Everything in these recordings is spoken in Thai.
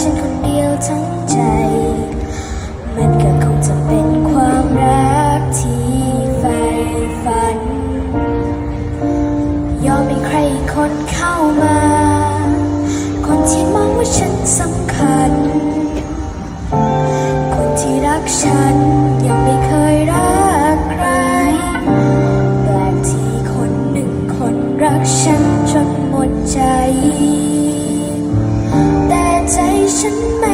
ฉันคนเดียวทั้งใจ มันก็คงจะเป็นความรักที่ใฝ่ฝัน ยอมให้ใครคนเข้ามา คนที่มองว่าฉันสำคัญ 真美。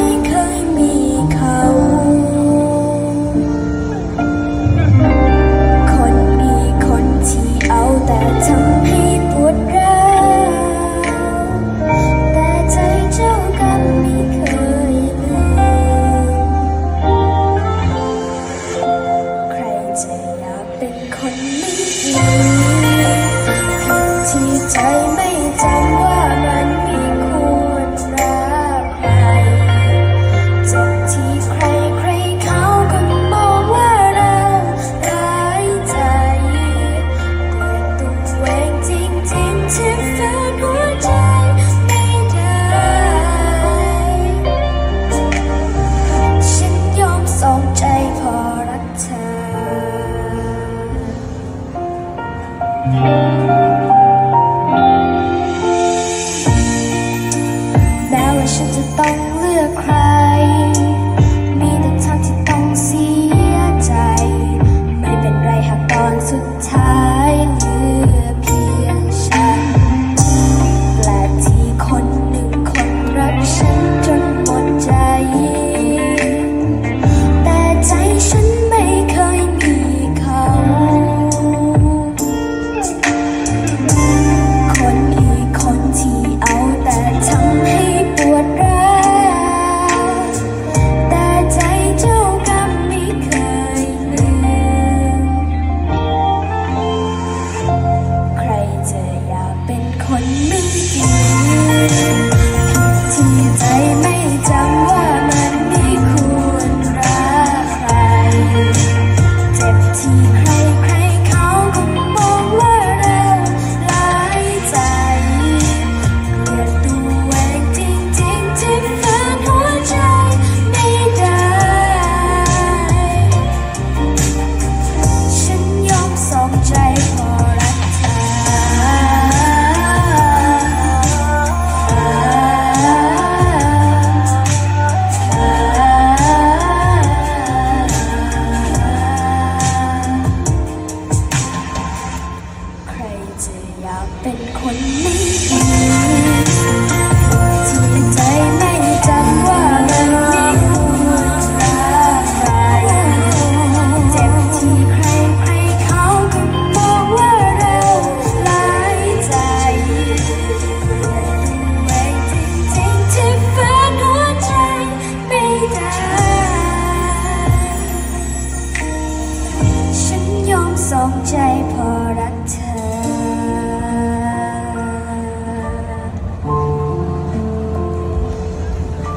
Amazing.